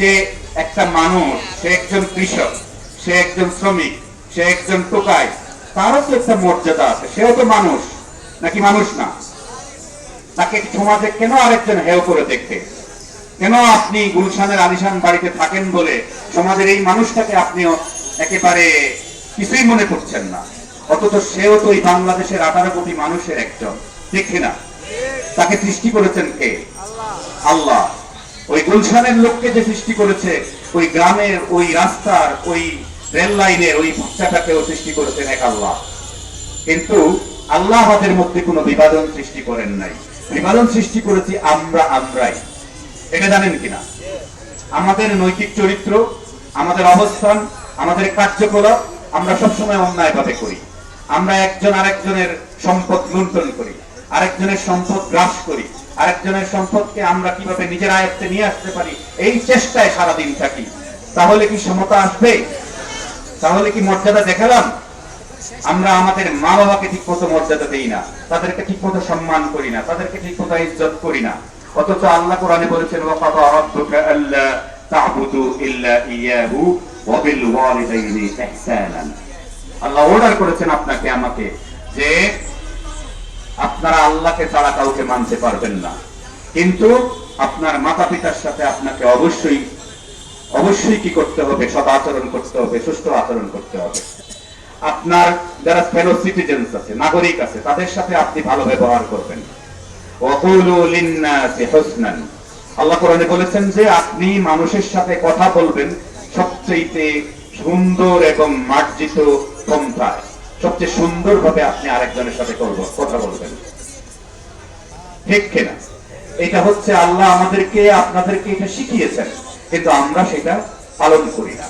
যে একটা মানুষ, সে একজন কৃষক, সে একজন শ্রমিক, সে একজন তারও তো একটা মর্যাদা আছে, সেও তো মানুষ, নাকি মানুষ না? তাকে সমাজে কেন আরেকজন করে দেখে কেন আপনি গুলশানের আলিশান বাড়িতে থাকেন বলে সমাজের এই মানুষটাকে একেবারে কিছুই মনে করছেন না? অথচ সেও তো এই বাংলাদেশের আঠারো কোটি মানুষের একজন, ঠিক না তাকে সৃষ্টি করেছেন কে? আল্লাহ। ওই গুলশানের লোককে যে সৃষ্টি করেছে, ওই গ্রামের ওই রাস্তার, ওই রেল লাইনের ওই বাচ্চাটাকেও সৃষ্টি করেছেন এক আল্লাহ। কিন্তু আল্লাহ আমাদের মধ্যে কোনো বিভাজন সৃষ্টি করেন নাই। বিভাজন সৃষ্টি করেছি আমরা, আমরাই। এটা জানেন কিনা? আমাদের নৈতিক চরিত্র, আমাদের অবস্থান, আমাদের কার্যকলাপ আমরা সবসময় অন্যায় ভাবে করি। আমরা একজন আরেকজনের সম্পদ লুণ্ঠন করি, আরেকজনের সম্পদ গ্রাস করি। আরেকজনের সম্পদকে আমরা কীভাবে নিজের আয়ত্তে নিয়ে আসতে পারি? এই চেষ্টায় সারাদিন থাকি। তাহলে কি সমতা আসবে? তাহলে কি মর্যাদা দেখালাম? আমরা আমাদের মা বাবাকে ঠিক মতো মর্যাদা দেই না। তাদেরকে ঠিক মতো সম্মান করি না। তাদেরকে ঠিক মতো ইজ্জত করি না। অথচ আল্লাহ কোরআনে বলেছেন আল্লাহ অর্ডার করেছেন আপনাকে, আমাকে, যে আপনারা আল্লাহকে ছাড়া কাউকে মানতে পারবেন না। কিন্তু আপনার মাতা পিতার সাথে আপনাকে অবশ্যই অবশ্যই কি করতে হবে? সদ আচরণ করতে হবে, সুস্থ আচরণ করতে হবে। আপনার যারা ফেলো সিটিজেন্স আছে, নাগরিক আছে, তাদের সাথে আপনি ভালো ব্যবহার করবেন। আল্লাহ কোরআনে বলেছেন যে, আপনি মানুষের সাথে কথা বলবেন সবচেয়ে সুন্দর এবং মার্জিত পন্থায় সবচেয়ে সুন্দর ভাবে আপনি আরেকজনের সাথে করব, কথা বলবেন। ঠিক কিনা? এটা হচ্ছে আল্লাহ আমাদেরকে, আপনাদেরকে এটা শিখিয়েছেন, কিন্তু আমরা সেটা পালন করি না।